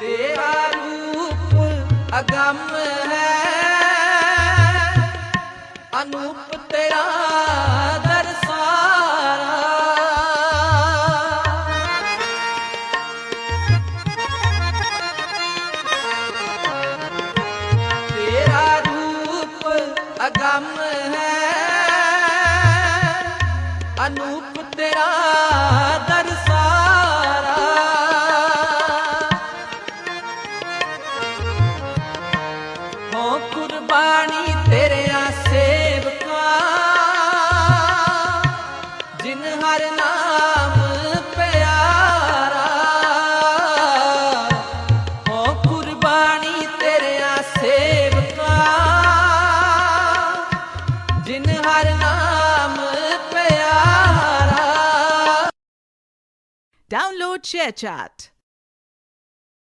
ਤੇਰਾ ਰੂਪ ਅਗੰਮ ਹੈ। ਅਨੂਪ ਤੇਰਾ ਦਰਸਾਰਾ ਤੇਰਾ ਰੂਪ ਅਗੰਮ ਹੈ। ਅਨੂਪ ਤੇਰਾ ਹੋ ਕੁਰਬਾਨੀ ਤੇਰਿਆਂ ਸੇਵਕਾਂ। ਜਿਨ ਹਰ ਨਾਮ ਪਿਆਰਾ। ਹੋ ਕੁਰਬਾਨੀ ਤੇਰਿਆਂ ਸੇਵਕਾਂ। ਜਿਨ ਹਰ ਨਾਮ ਪਿਆਰਾ। Download chat